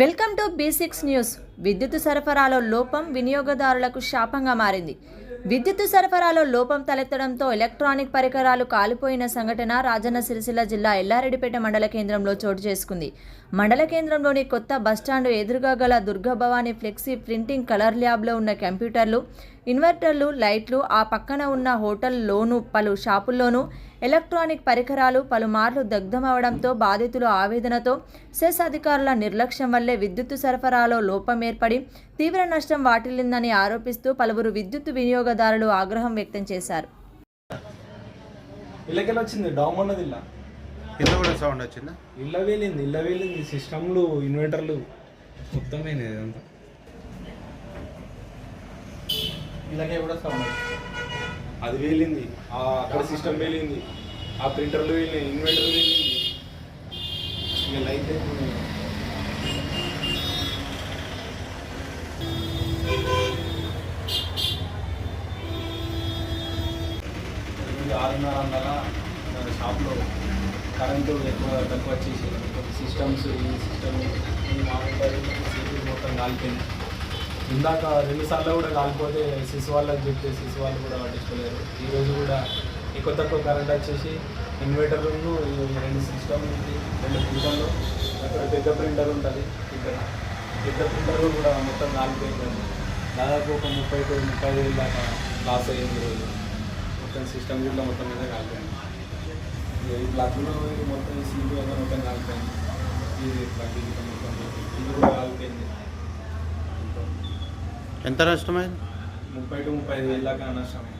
Welcome to B six news. విద్యుత్ సరఫరాలో లోపం వినియోగదారులకు శాపంగా మారింది. విద్యుత్ సరఫరాలో లోపం తలెత్తడంతో ఎలక్ట్రానిక్ పరికరాలు కాలిపోయిన సంఘటన రాజన్న సిరిసిల్ల జిల్లా ఎల్లారెడ్డిపేట మండల కేంద్రంలో చోటు చేసుకుంది. మండల కేంద్రంలోని కొత్త బస్టాండ్ ఎదురుగా గల దుర్గభవాని ఫ్లెక్సీ ప్రింటింగ్ కలర్ ల్యాబ్లో ఉన్న కంప్యూటర్లు ఇన్వర్టర్లు లైట్లు ఆ పక్కన ఉన్న హోటల్లోనూ పలు షాపుల్లోనూ ఎలక్ట్రానిక్ పరికరాలు పలుమార్లు దగ్ధమవడంతో బాధితులు ఆవేదనతో సెస్ అధికారుల నిర్లక్ష్యం వల్లే విద్యుత్ సరఫరాలో లోపం ఏర్పడి తీవ్ర నష్టం వాటిల్లిందని ఆరోపిస్తూ పలువురు విద్యుత్ వినియోగదారులు ఆగ్రహం వ్యక్తం చేశారు. ఇళ్ళకెళ్ళి వచ్చింది డౌమ్ అన్నది ఇల్ల కింద కూడా సౌండ్ వచ్చిందా? ఇళ్ళ వేలింది ఇళ్ళ వేలింది సిస్టమ్లు ఇన్వర్టర్లు. మొత్తం ఇలాగే కూడా సౌండ్ అది వేలింది. ఆ అక్కడ సిస్టమ్ వేలింది. ఆ ప్రింటర్లు వేలినాయి ఇన్వర్టర్లు వేలింది ఇక లైట్ ఇది ఆరున్నర మన షాప్లో కరెంటు ఎక్కువ తక్కువ వచ్చేసి సిస్టమ్స్ ఈ సిస్టమ్ ఈ మొత్తం కాలిపోయింది ఇందాక రెండుసార్లు కూడా కాలిపోతే సిస్ వాళ్ళకి చెప్తే సిస్ వాళ్ళు కూడా పట్టించుకోలేరు. ఈరోజు కూడా ఎక్కువ తక్కువ కరెంట్ వచ్చేసి ఇన్వర్టర్ను ఈ రెండు సిస్టమ్ రెండు ప్రింటర్లు అక్కడ పెద్ద ప్రింటర్ ఉంటుంది ఇక్కడ. పెద్ద ప్రింటర్ కూడా మొత్తం కాలిపోయింది దాదాపు ఒక ముప్పై టు ముప్పై వేలు దాకా లాస్ అయ్యింది ఈరోజు మొత్తం సిస్టమ్ కూడా మొత్తం మీద కాలిపోయింది. ఈ ప్లగ్లో మొత్తం ఈ మొత్తం కాలిపోయింది. ఇది ప్లగ్ మొత్తం ఇది కూడా కాలిపోయింది ఎంత నష్టమైంది? ముప్పై టు ముప్పై ఐదు వేలు దాకా నష్టమైంది.